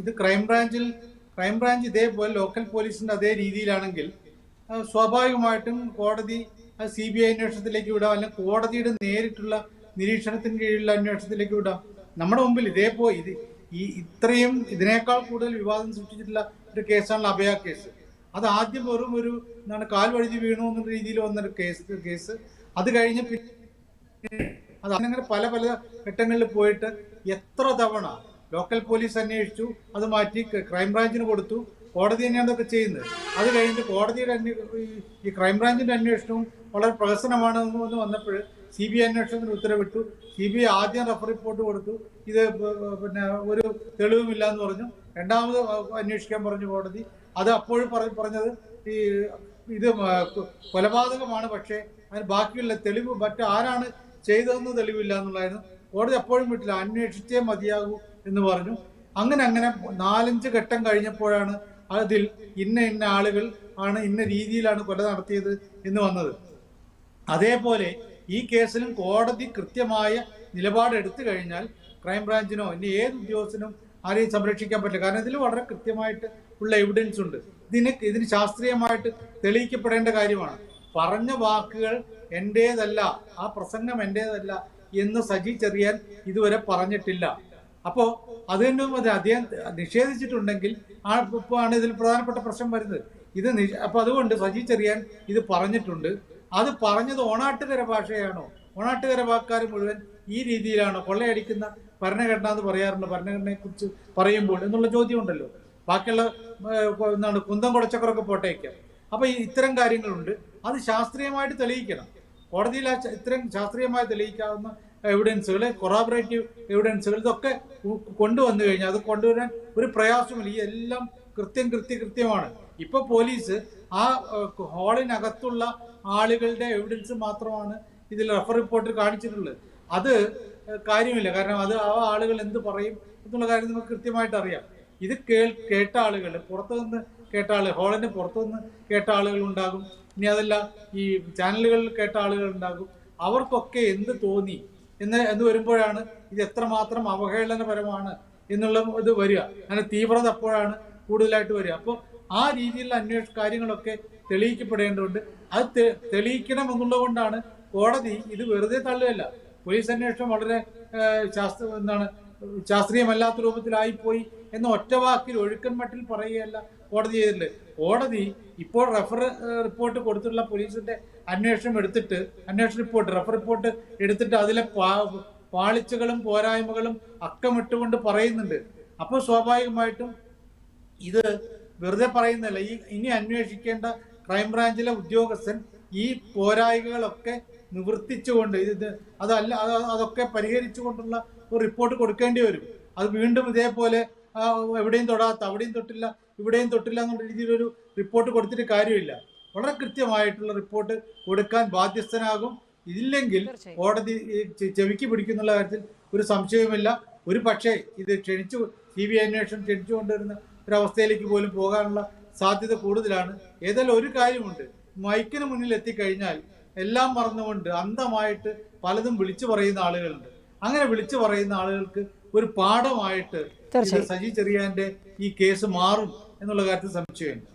ഇത് ക്രൈംബ്രാഞ്ചിൽ ക്രൈംബ്രാഞ്ച് ഇതേപോലെ ലോക്കൽ പോലീസിന്റെ അതേ രീതിയിലാണെങ്കിൽ സ്വാഭാവികമായിട്ടും കോടതി സി ബി ഐ അന്വേഷണത്തിലേക്ക് വിടാം. അല്ലെങ്കിൽ കോടതിയുടെ നേരിട്ടുള്ള നിരീക്ഷണത്തിന് കീഴിലുള്ള അന്വേഷണത്തിലേക്ക് വിടാം. നമ്മുടെ മുമ്പിൽ ഇതേപോലെ ഇത് ഈ ഇത്രയും ഇതിനേക്കാൾ കൂടുതൽ വിവാദം സൃഷ്ടിച്ചിട്ടുള്ള ഒരു കേസാണ് അഭയ കേസ്. അത് ആദ്യം വെറും ഒരു എന്താണ് കാൽ വഴുതി വീണു എന്ന രീതിയിൽ വന്നൊരു കേസ് കേസ്. അത് കഴിഞ്ഞ് പിന്നെ അത് അങ്ങനെ പല പല ഘട്ടങ്ങളിൽ പോയിട്ട് എത്ര തവണ ലോക്കൽ പോലീസ് അന്വേഷിച്ചു അത് മാറ്റി ക്രൈംബ്രാഞ്ചിന് കൊടുത്തു. കോടതി തന്നെയാണ് അതൊക്കെ ചെയ്യുന്നത്. അത് കഴിഞ്ഞിട്ട് കോടതിയുടെ ഈ- ക്രൈംബ്രാഞ്ചിന്റെ അന്വേഷണവും വളരെ പ്രഹസനമാണ് എന്ന് വന്നപ്പോൾ സി ബി ഐ അന്വേഷണത്തിന് ഉത്തരവിട്ടു. സി ബി ഐ ആദ്യം റഫർ റിപ്പോർട്ട് കൊടുത്തു. ഇത് പിന്നെ ഒരു തെളിവുമില്ല എന്ന് പറഞ്ഞു. രണ്ടാമത് അന്വേഷിക്കാൻ പറഞ്ഞു കോടതി. അത് അപ്പോഴും പറ- പറഞ്ഞത് ഈ ഇത് കൊലപാതകമാണ് പക്ഷേ അതിന് ബാക്കിയുള്ള തെളിവ് മറ്റാരാണ് ചെയ്തതെന്ന് തെളിവില്ല എന്നുള്ളതായിരുന്നു കോടതി അപ്പോഴും വിട്ടില്ല അന്വേഷിച്ചേ മതിയാകൂ. എന്ന് പറഞ്ഞു. അങ്ങനെ അങ്ങനെ നാലഞ്ച് ഘട്ടം കഴിഞ്ഞപ്പോഴാണ് അതിൽ ഇന്ന ഇന്ന ആളുകൾ ആണ് ഇന്ന രീതിയിലാണ് കൊല നടത്തിയത് എന്ന് വന്നത്. അതേപോലെ ഈ കേസിലും കോടതി കൃത്യമായ നിലപാട് എടുത്തു കഴിഞ്ഞാൽ ക്രൈംബ്രാഞ്ചിനോ ഇനി ഏത് ഉദ്യോഗസ്ഥനും ആരെയും സംരക്ഷിക്കാൻ പറ്റില്ല. കാരണം ഇതിൽ വളരെ കൃത്യമായിട്ട് ഉള്ള എവിഡൻസ് ഉണ്ട്. ഇതിന് ഇതിന് ശാസ്ത്രീയമായിട്ട് തെളിയിക്കപ്പെടേണ്ട കാര്യമാണ്. പറഞ്ഞ വാക്കുകൾ എന്റേതല്ല ആ പ്രസംഗം എന്റേതല്ല എന്ന് സജി ചെറിയാൻ ഇതുവരെ പറഞ്ഞിട്ടില്ല. അപ്പോ തന്നെ അത് അദ്ദേഹം നിഷേധിച്ചിട്ടുണ്ടെങ്കിൽ ആ ആണ് ഇതിൽ പ്രധാനപ്പെട്ട പ്രശ്നം വരുന്നത്. ഇത് അപ്പൊ അതുകൊണ്ട് സജി ചെറിയാൻ ഇത് പറഞ്ഞിട്ടുണ്ട്. അത് പറഞ്ഞത് ഓണാട്ടുകര ഭാഷയാണോ? ഓണാട്ടുകര വാക്കാർ മുഴുവൻ ഈ രീതിയിലാണോ കൊള്ളയടിക്കുന്ന ഭരണഘടന എന്ന് പറയാറുണ്ട്. ഭരണഘടനയെ കുറിച്ച് പറയുമ്പോൾ എന്നുള്ള ചോദ്യം ഉണ്ടല്ലോ ബാക്കിയുള്ള എന്താണ് കുന്തം കുടച്ചക്കറൊക്കെ പോട്ടേക്കാം. അപ്പൊ ഈ ഇത്തരം കാര്യങ്ങളുണ്ട്. അത് ശാസ്ത്രീയമായിട്ട് തെളിയിക്കണം. കോടതിയിൽ ഇത്തരം ശാസ്ത്രീയമായി തെളിയിക്കാവുന്ന എവിഡൻസുകൾ കൊറാബറേറ്റീവ് എവിഡൻസുകൾ ഇതൊക്കെ കൊണ്ടുവന്നു കഴിഞ്ഞാൽ അത് കൊണ്ടുവരാൻ ഒരു പ്രയാസമില്ല ഈ എല്ലാം കൃത്യം കൃത്യ കൃത്യമാണ്. ഇപ്പൊ പോലീസ് ആ ഹാളിനകത്തുള്ള ആളുകളുടെ എവിഡൻസ് മാത്രമാണ് ഇതിൽ റഫർ റിപ്പോർട്ടിൽ കാണിച്ചിട്ടുള്ളത്. അത് കാര്യമില്ല. കാരണം അത് ആ ആളുകൾ എന്ത് പറയും എന്നുള്ള കാര്യം നമുക്ക് കൃത്യമായിട്ട് അറിയാം. ഇത് കേൾ കേട്ട ആളുകൾ പുറത്തുനിന്ന് കേട്ട ആളുകൾ ഹോളിന്റെ പുറത്തുനിന്ന് കേട്ട ആളുകൾ ഉണ്ടാകും. ഇനി അതല്ല ഈ ചാനലുകളിൽ കേട്ട ആളുകൾ ഉണ്ടാകും. അവർക്കൊക്കെ എന്ത് തോന്നി? എന്ന് എന്ന് വരുമ്പോഴാണ് ഇത് എത്രമാത്രം അവഹേളനപരമാണ് എന്നുള്ള ഇത് വരിക. അങ്ങനെ തീവ്രത അപ്പോഴാണ് കൂടുതലായിട്ട് വരിക. അപ്പോൾ ആ രീതിയിലുള്ള അന്വേഷണ കാര്യങ്ങളൊക്കെ തെളിയിക്കപ്പെടേണ്ടതുണ്ട്. അത് തെളിയിക്കണം എന്നുള്ളത് കൊണ്ടാണ് കോടതി ഇത് വെറുതെ തള്ളുകയല്ല. പോലീസ് അന്വേഷണം വളരെ ശാസ്ത്ര എന്താണ് ശാസ്ത്രീയമല്ലാത്ത രൂപത്തിലായിപ്പോയി എന്ന ഒറ്റ വാക്കിൽ ഒഴുക്കൻ മട്ടിൽ പറയുകയല്ല. കോടതി ചെയ്തിട്ടുണ്ട്. കോടതി ഇപ്പോൾ റഫർ റിപ്പോർട്ട് കൊടുത്തിട്ടുള്ള പോലീസിന്റെ അന്വേഷണം എടുത്തിട്ട് അന്വേഷണ റിപ്പോർട്ട് റഫർ റിപ്പോർട്ട് എടുത്തിട്ട് അതിലെ പാളിച്ചകളും പോരായ്മകളും അക്കമിട്ടുകൊണ്ട് പറയുന്നുണ്ട്. അപ്പോൾ സ്വാഭാവികമായിട്ടും ഇത് വെറുതെ പറയുന്നില്ല ഈ ഇനി അന്വേഷിക്കേണ്ട ക്രൈംബ്രാഞ്ചിലെ ഉദ്യോഗസ്ഥൻ ഈ പോരായ്മകളൊക്കെ നിവർത്തിച്ചുകൊണ്ട് ഇത് അതല്ല അതൊക്കെ പരിഹരിച്ചുകൊണ്ടുള്ള ഒരു റിപ്പോർട്ട് കൊടുക്കേണ്ടി വരും. അത് വീണ്ടും ഇതേപോലെ എവിടെയും തൊടാത്ത അവിടെയും തൊട്ടില്ല ഇവിടെയും തൊട്ടില്ല എന്നുള്ള രീതിയിലൊരു റിപ്പോർട്ട് കൊടുത്തിട്ട് കാര്യമില്ല. വളരെ കൃത്യമായിട്ടുള്ള റിപ്പോർട്ട് കൊടുക്കാൻ ബാധ്യസ്ഥനാകും. ഇല്ലെങ്കിൽ. കോടതി ചെവിക്ക് പിടിക്കുന്നുള്ള കാര്യത്തിൽ ഒരു സംശയവുമില്ല. ഒരു പക്ഷേ ഇത് ക്ഷണിച്ചു സി ബി ഐ അന്വേഷണം ക്ഷണിച്ചു കൊണ്ടുവരുന്ന ഒരവസ്ഥയിലേക്ക് പോലും പോകാനുള്ള സാധ്യത കൂടുതലാണ്. ഏതായാലും ഒരു കാര്യമുണ്ട്. മൈക്കിന് മുന്നിൽ എത്തിക്കഴിഞ്ഞാൽ എല്ലാം മറന്നുകൊണ്ട് അന്ധമായിട്ട് പലതും വിളിച്ചു പറയുന്ന ആളുകളുണ്ട്. അങ്ങനെ വിളിച്ചു പറയുന്ന ആളുകൾക്ക് ഒരു പാഠമായിട്ട് സജി ചെറിയാന്റെ ഈ കേസ് മാറും എന്നുള്ള കാര്യത്തിൽ സംശയമുണ്ട്.